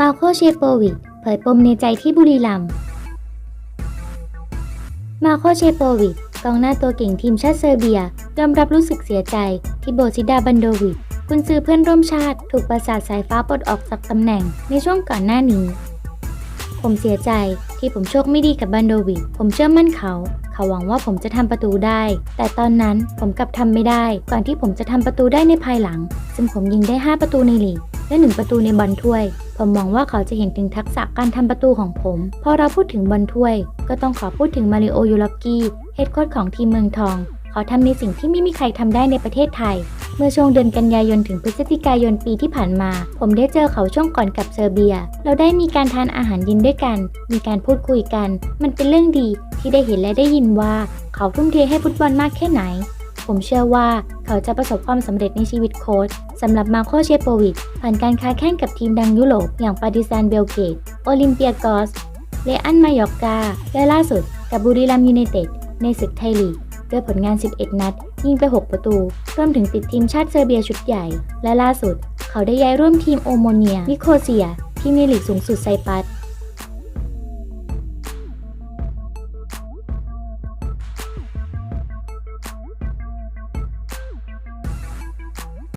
มาโคเชโปวิชเผยปมในใจที่บุรีรัมย์มาโคเชโปวิชกองหน้าตัวเก่งทีมชาติเซอร์เบียยอมรับรู้สึกเสียใจที่โบซิดาบันโดวิชกุนซือเพื่อนร่วมชาติถูกประสาทสายฟ้าปลดออกจากตำแหน่งในช่วงก่อนหน้านี้ ผมเสียใจที่ผมโชคไม่ดีกับบันโดวิชผมเชื่อมั่นเขา เขาหวังว่าผมจะทำประตูได้ แต่ตอนนั้นผมกลับทำไม่ได้ ก่อนที่ผมจะทำประตูได้ในภายหลัง ซึ่งผมยิงได้ 5 ประตูในลีกและ1ประตูในบอลถ้วย ผมมองว่าเขาจะเห็นถึงทักษะการทำประตูของผม พอเราพูดถึงบอลถ้วย ก็ต้องขอพูดถึงมาริโอยูลอฟกี้เฮดโค้ชของทีมเมืองทอง เขาทำในสิ่งที่ไม่มีใครทำได้ในประเทศไทย เมื่อช่วงเดือนกันยายนถึงพฤศจิกายนปีที่ผ่านมา ผมได้เจอเขาช่วงก่อนกลับเซอร์เบีย เราได้มีการทานอาหารเย็นด้วยกัน มีการพูดคุยกัน มันเป็นเรื่องดี ที่ได้เห็นและได้ยินว่าเขาทุ่มเทให้ฟุตบอลมากแค่ไหน ผมเชื่อว่าเขาจะประสบความสำเร็จในชีวิตโค้ชสำหรับมาโคเชโปวิชผ่านการค้าแข่งกับทีมดังยุโรปอย่างปาติซานเบลเกต โอลิมเปียกอสเลอันมายอกา และล่าสุดกับบุรีรัมย์ยูไนเต็ดในศึกไทยลีกด้วยผลงาน 11 นัด ยิงไป 6 ประตูรวมถึงติดทีมชาติเซอร์เบียชุดใหญ่ และล่าสุด เขาได้ย้ายร่วมทีมโอโมเนียนิโคเซียที่มีลีกสูงสุดไซปรัส